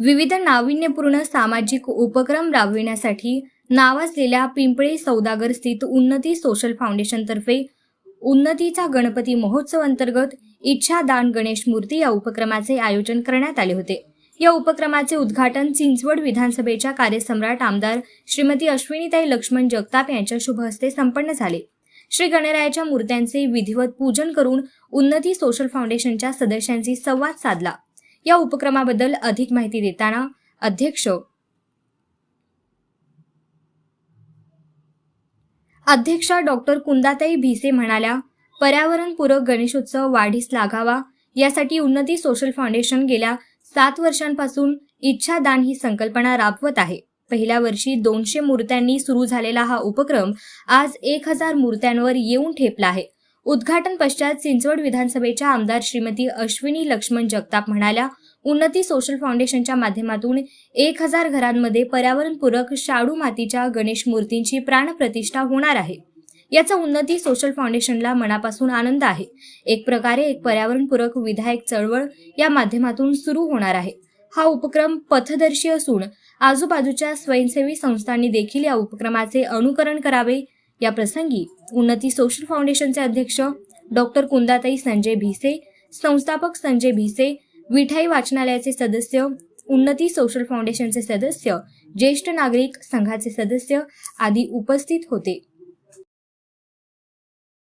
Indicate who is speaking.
Speaker 1: विविध नाविन्यपूर्ण सामाजिक उपक्रम राबविण्यासाठी नावाजलेल्या पिंपळे सौदागर स्थित उन्नती सोशल फाउंडेशनतर्फे उन्नतीचा गणपती महोत्सव अंतर्गत इच्छा दान गणेश मूर्ती या उपक्रमाचे आयोजन करण्यात आले होते. या उपक्रमाचे उद्घाटन चिंचवड विधानसभेच्या कार्यसम्राट आमदार श्रीमती अश्विनीताई लक्ष्मण जगताप यांच्या शुभ हस्ते संपन्न झाले. श्री गणरायाच्या मूर्त्यांचे विधिवत पूजन करून उन्नती सोशल फाउंडेशनच्या सदस्यांशी संवाद साधला. या उपक्रमाबद्दल अधिक माहिती देताना अध्यक्ष अध्यक्षा डॉक्टर कुंदाताई भिसे म्हणाल्या पर्यावरणपूरक गणेशोत्सव वाढीस लागावा. यासाठी उन्नती सोशल फाउंडेशन गेल्या सात वर्षांपासून इच्छादान ही संकल्पना राबवत आहे. पहिल्या वर्षी दोनशे मूर्त्यांनी सुरू झालेला हा उपक्रम आज एक हजार मूर्त्यांवर येऊन ठेपला आहे. उद्घाटन पश्चात चिंचवड विधानसभेच्या आमदार श्रीमती अश्विनी लक्ष्मण जगताप म्हणाल्या उन्नती सोशल फाउंडेशनच्या माध्यमातून एक हजार घरांमध्ये पर्यावरणपूरक शाडू मातीच्या गणेश मूर्तींची प्राणप्रतिष्ठा होणार आहे. याचा उन्नती सोशल फाउंडेशनला मनापासून आनंद आहे. एक प्रकारे एक पर्यावरणपूरक विधायक चळवळ या माध्यमातून सुरू होणार आहे. हा उपक्रम पथदर्शी असून आजूबाजूच्या स्वयंसेवी संस्थांनी देखील या उपक्रमाचे अनुकरण करावे. या प्रसंगी उन्नती सोशल फाउंडेशनचे अध्यक्ष डॉक्टर कुंदाताई संजय भिसे संस्थापक संजय भिसे विठाई वाचनालयाचे सदस्य उन्नती सोशल फाउंडेशनचे सदस्य ज्येष्ठ नागरिक संघाचे सदस्य आदी उपस्थित होते.